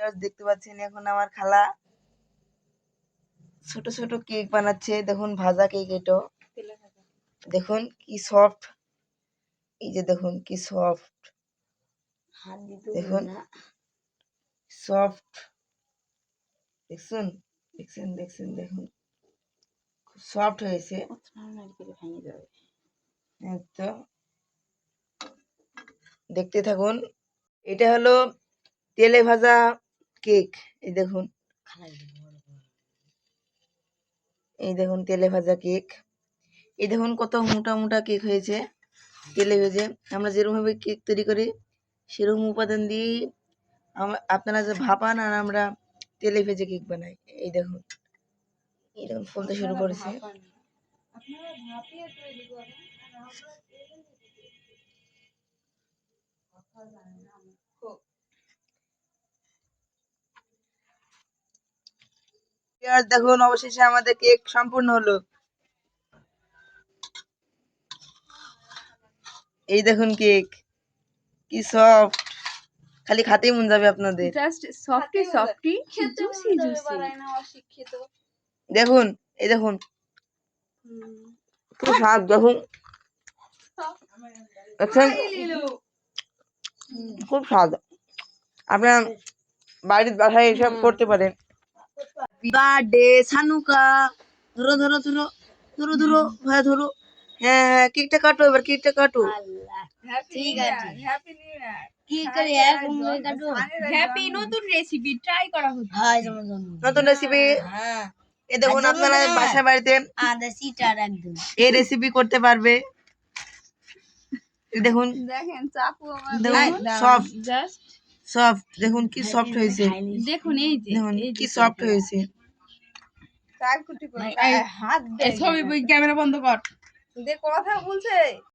Viewers দেখতে পাচ্ছেন এখন আমার খালা। ছোট ছোট কেক বানাচ্ছে। দেখুন ভাজা কেক এটা। দেখুন কি সফট এই যে দেখুন কি সফট দেখুন সফট দেখছেন? দেখছেন দেখছেন দেখুন। খুব সফট হয়েছে। তো। দেখতে থাকুন। এটা হলো তেলে ভাজা কেক এই দেখুন। এই দেখুন তেলে ভাজা কেক এই দেখুন কত মোটা মোটা কেক হয়েছে। তেলে ভেজে আমরা যেরকমভাবে কেক তৈরি করি সেরকম উপাদান দিয়ে আমরা আপনারা যে ভাপান আর আমরা তেলে ভেজে কেক বানাই এই দেখুন। এই দেখুন ফলতে শুরু করেছে। আর দেখুন অবশেষে আমাদের কেক সম্পূর্ণ হলো। এই দেখুন কেক কি সফট খালি খাতেই মন যাবে আপনাদের। Just softy softy juicy juicy দেখুন এই দেখুন। খুব স্বাদ দেখুন। খুব স্বাদ। আপনার বাড়ির বাসায় এসব করতে পারেন। বার্থডে সানুকা ধরো ধরো ধরো ধরো ধরো হ্যাঁ ধরো। হ্যাঁ হ্যাঁ কেকটা কাটো এবার কেকটা কাটো। ঠিক আছে। হ্যাপি নিউ ইয়ার কি করে এরকম হ্যাপি নতুন রেসিপি ট্রাই করা হচ্ছে। হয় যেমন যেমন। নতুন রেসিপি হ্যাঁ এ দেখুন আচ্ছা, আপনারা বাসা বাড়িতে আদা সিটার একদম এই রেসিপি করতে পারবে। দেখুন। দেখেন চাকু আমার। জাস্ট সফট দেখুন কি সফট হয়েছে। দেখুন এই যে দেখুন এই কি সফট হয়েছে। হাত দে ছবি ক্যামেরা বন্ধ কর। দে কথা বলছে।